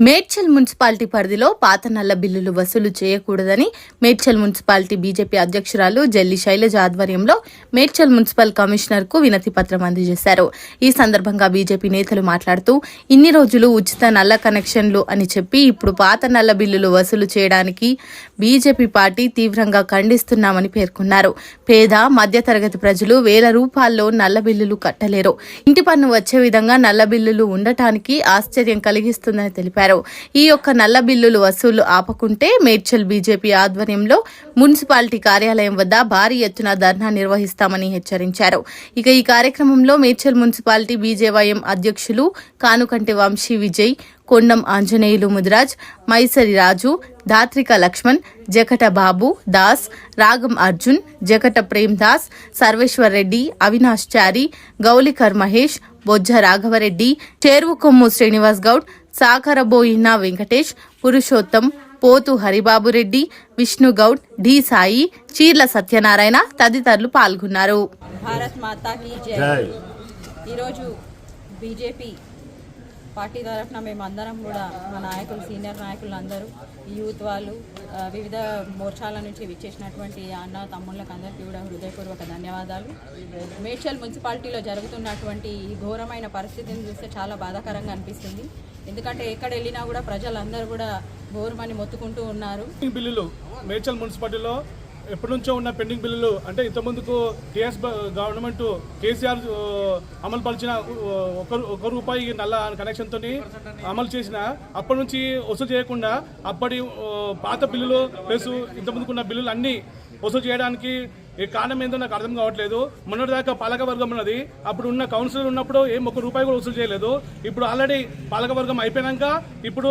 Medchal municipality పరిధిలో పాత నల్ల బిల్లులు వసూలు చేయకూడదని మేడ్చల్ మున్సిపాలిటీ బీజేపీ అధ్యక్షురాలు జల్లి శైలజ ఆధ్వర్యంలో మేడ్చల్ మున్సిపల్ కమిషనర్కు వినతి పత్రం అందజేశారు. ఈ సందర్భంగా బీజేపీ నేతలు మాట్లాడుతూ ఇన్ని రోజులు ఉచిత నల్ల కనెక్షన్లు అని చెప్పి ఇప్పుడు పాత నల్ల బిల్లులు వసూలు చేయడానికి బీజేపీ పార్టీ తీవ్రంగా ఖండిస్తున్నామని పేర్కొన్నారు. పేద మధ్యతరగతి ప్రజలు వేల రూపాయల్లో నల్ల బిల్లులు కట్టలేరు. ఇంటి పన్ను వచ్చే విధంగా నల్ల బిల్లులు ఉండటానికి ఆశ్చర్యం కలిగిస్తుందని తెలిపారు. ఈ యొక్క నల్ల బిల్లులు వసూలు ఆపకుంటే మేడ్చల్ బీజేపీ ఆధ్వర్యంలో మున్సిపాలిటీ కార్యాలయం వద్ద భారీ ఎత్తున ధర్నా నిర్వహిస్తామని హెచ్చరించారు. ఇక ఈ కార్యక్రమంలో మేడ్చల్ మున్సిపాలిటీ బీజేవైఎం అధ్యక్షులు కానుకంటి వంశీ విజయ్ కొండం ఆంజనేయులు ముదిరాజ్ మైసరి రాజు దాత్రిక లక్ష్మణ్ జకట బాబు దాస్ రాగం అర్జున్ జకట ప్రేమ్ దాస్ సర్వేశ్వర్ రెడ్డి అవినాష్ చారి గౌలికర్ మహేష్ బొజ్జ రాఘవరెడ్డి చేరువు కొమ్ము శ్రీనివాస్ గౌడ్ సాకరబోయిన వెంకటేష్ పురుషోత్తం పోతు హరిబాబురెడ్డి విష్ణు గౌడ్ డి సాయి చీర్ల సత్యనారాయణ తదితరులు పాల్గొన్నారు. భారత్ మాతా కీ జై. జై. ఈరోజు బీజేపీ పార్టీ తరఫున మేము అందరం కూడా మా నాయకులు సీనియర్ నాయకులు అందరూ యూత్ వాళ్ళు వివిధ మోర్చాల నుంచి విచ్చేసినటువంటి అన్న తమ్ముళ్ళకి అందరికీ కూడా హృదయపూర్వక ధన్యవాదాలు. మేడ్చల్ మున్సిపాలిటీలో జరుగుతున్నటువంటి ఈ ఘోరమైన పరిస్థితిని చూస్తే చాలా బాధాకరంగా అనిపిస్తుంది. ఎందుకంటే ఎక్కడ వెళ్ళినా కూడా ప్రజలందరూ కూడా ఘోరమని మొత్తుకుంటూ ఉన్నారు. బిల్లులు మేడ్చల్ మున్సిపాలిటీలో ఎప్పటి నుంచో ఉన్న పెండింగ్ బిల్లులు అంటే ఇంతకుముందుకు టీఎస్ గవర్నమెంట్ కేసీఆర్ అమలు పరిచిన ఒక రూపాయి నల్ల కనెక్షన్తో అమలు చేసిన అప్పటి నుంచి వసూలు చేయకుండా అప్పటి పాత బిల్లులు ప్లస్ ఇంతకుముందుకు ఉన్న బిల్లులు అన్నీ వసూలు చేయడానికి ఈ కారణం ఏందో నాకు అర్థం కావట్లేదు. మొన్నటిదాకా పాలకవర్గం ఉన్నది. అప్పుడు ఉన్న కౌన్సిలర్ ఉన్నప్పుడు ఏం ఒక్క రూపాయి కూడా వసూలు చేయలేదు. ఇప్పుడు ఆల్రెడీ పాలకవర్గం అయిపోయాక అయిపోయినాక ఇప్పుడు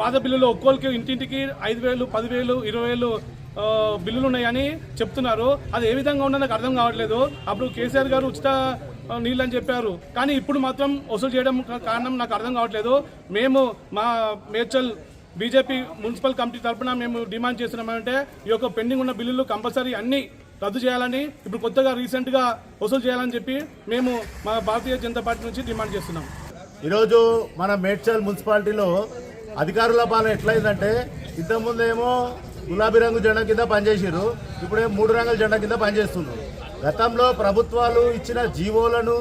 పాత బిల్లులు ఒక్కోళ్ళకి ఇంటింటికి ఐదు వేలు పదివేలు ఇరవై వేలు బిల్లులు ఉన్నాయని చెప్తున్నారు. అది ఏ విధంగా ఉందో నాకు అర్థం కావట్లేదు. అప్పుడు కేసీఆర్ గారు ఉచిత నీళ్ళు అని చెప్పారు. కానీ ఇప్పుడు మాత్రం వసూలు చేయడం కారణం నాకు అర్థం కావట్లేదు. మేము మా మేడ్చల్ బీజేపీ మున్సిపల్ కమిటీ తరఫున మేము డిమాండ్ చేస్తున్నామంటే ఈ యొక్క పెండింగ్ ఉన్న బిల్లులు కంపల్సరీ అన్ని రద్దు చేయాలని ఇప్పుడు కొత్తగా రీసెంట్గా వసూలు చేయాలని చెప్పి మేము మా భారతీయ జనతా పార్టీ నుంచి డిమాండ్ చేస్తున్నాం. ఈరోజు మన మేడ్చల్ మున్సిపాలిటీలో అధికారుల పాలన ఎట్లయిందంటే ఇంతకుముందేమో గులాబీ రంగు జెండా కింద పనిచేసారు ఇప్పుడే మూడు రంగుల జెండా కింద పనిచేస్తున్నారు గతంలో ప్రభుత్వాలు ఇచ్చిన జీవోలను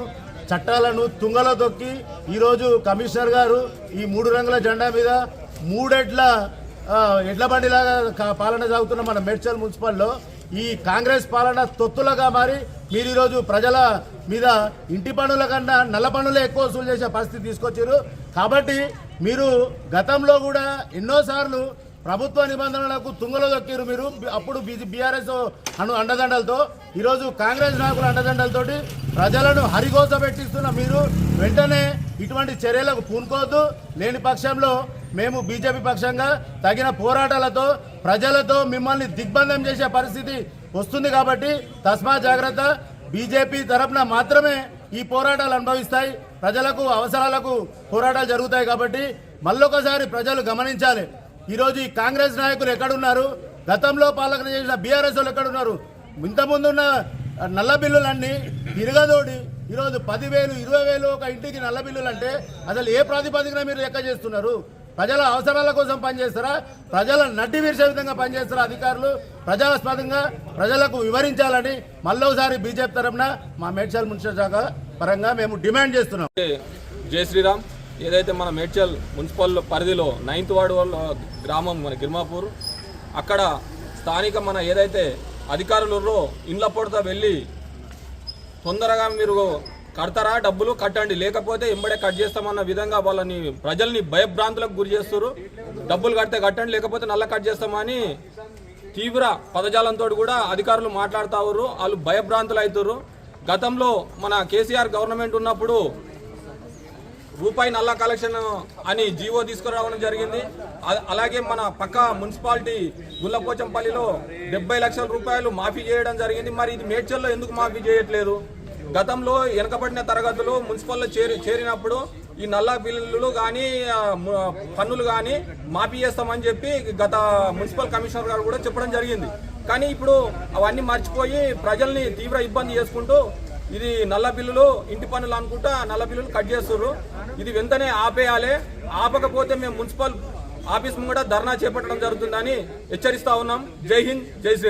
చట్టాలను తుంగలో తొక్కి ఈరోజు కమిషనర్ గారు ఈ మూడు రంగుల జెండా మీద మూడెడ్ల ఎడ్లబండిలాగా ఎడ్ల బండిలాగా పాలన సాగుతున్న మన మేడ్చల్ మున్సిపల్లో ఈ కాంగ్రెస్ పాలన తొత్తులుగా మారి మీరు ఈరోజు ప్రజల మీద ఇంటి పనుల కన్నా నల్ల పనులే ఎక్కువ వసూలు చేసే పరిస్థితి తీసుకొచ్చారు కాబట్టి మీరు గతంలో కూడా ఎన్నోసార్లు ప్రభుత్వ నిబంధనలకు తుంగలో దొక్కారు మీరు. అప్పుడు బీఆర్ఎస్ అను అండదండలతో ఈరోజు కాంగ్రెస్ నాయకుల అండదండలతోటి ప్రజలను హరిగోస పెట్టిస్తున్న మీరు. వెంటనే ఇటువంటి చర్యలకు పూనుకోవద్దు. లేని పక్షంలో మేము బీజేపీ పక్షంగా తగిన పోరాటాలతో ప్రజలతో మిమ్మల్ని దిగ్బంధం చేసే పరిస్థితి వస్తుంది కాబట్టి తస్మా జాగ్రత్త. బీజేపీ తరఫున మాత్రమే ఈ పోరాటాలు అనుభవిస్తాయి. ప్రజలకు అవసరాలకు పోరాటాలు జరుగుతాయి కాబట్టి మళ్ళొకసారి ప్రజలు గమనించాలి. ఈరోజు ఈ కాంగ్రెస్ నాయకులు ఎక్కడున్నారు? గతంలో పాలన చేసిన బీఆర్ఎస్ వాళ్ళు ఎక్కడున్నారు? ఇంతకుముందున్న నల్ల బిల్లులన్నీ తిరగదోడి. ఈరోజు పదివేలు ఇరవై వేలు ఒక ఇంటికి నల్ల బిల్లులు అంటే అసలు ఏ ప్రాతిపదికన మీరు లెక్క చేస్తున్నారు? ప్రజల అవసరాల కోసం పనిచేస్తారా? ప్రజల నడ్డి విరిసే విధంగా పనిచేస్తారా అధికారులు? ప్రజాస్పదంగా ప్రజలకు వివరించాలని మళ్ళోసారి బీజేపీ తరఫున మా మేడ్చల్ మున్సిపల్ శాఖ పరంగా మేము డిమాండ్ చేస్తున్నాం. జై శ్రీరామ్. ఏదైతే మన మేడ్చల్ మున్సిపల్ పరిధిలో నైన్త్ వార్డు వాళ్ళ గ్రామం మన గిర్మాపూర్ అక్కడ స్థానిక మన ఏదైతే అధికారులు ఇండ్ల పొడత వెళ్ళి తొందరగా మీరు కడతారా? డబ్బులు కట్టండి. లేకపోతే ఇంబడే కట్ చేస్తామన్న విధంగా వాళ్ళని ప్రజల్ని భయభ్రాంతులకు గురి చేస్తారు డబ్బులు కడితే కట్టండి లేకపోతే నల్ల కట్ చేస్తామని తీవ్ర పదజాలంతో కూడా అధికారులు మాట్లాడుతా వాళ్ళు భయభ్రాంతులు అవుతారు గతంలో మన కేసీఆర్ గవర్నమెంట్ ఉన్నప్పుడు రూపాయి నల్ల కలెక్షన్ అని జీవో తీసుకురావడం జరిగింది. అలాగే మన పక్క మున్సిపాలిటీ గుల్లపోచంపల్లిలో డెబ్బై లక్షల రూపాయలు మాఫీ చేయడం జరిగింది. మరి ఇది మేడ్చల్లో ఎందుకు మాఫీ చేయట్లేదు? గతంలో వెనకబడిన తరగతులు మున్సిపల్లో చేరి చేరినప్పుడు ఈ నల్ల బిల్లులు కానీ పన్నులు కానీ మాఫీ చేస్తామని చెప్పి గత మున్సిపల్ కమిషనర్ గారు కూడా చెప్పడం జరిగింది. కానీ ఇప్పుడు అవన్నీ మర్చిపోయి ప్రజల్ని తీవ్ర ఇబ్బంది చేసుకుంటూ ఇది నల్ల బిల్లులు ఇంటి పనులు అనుకుంటా నల్ల బిల్లులు కట్ చేస్తున్నారు ఇది వెంటనే ఆపేయాలి. ఆపకపోతే మేము మున్సిపల్ ఆఫీస్ కూడా ధర్నా చేపట్టడం జరుగుతుందని హెచ్చరిస్తా ఉన్నాం. జై హింద్ జై శ్రీ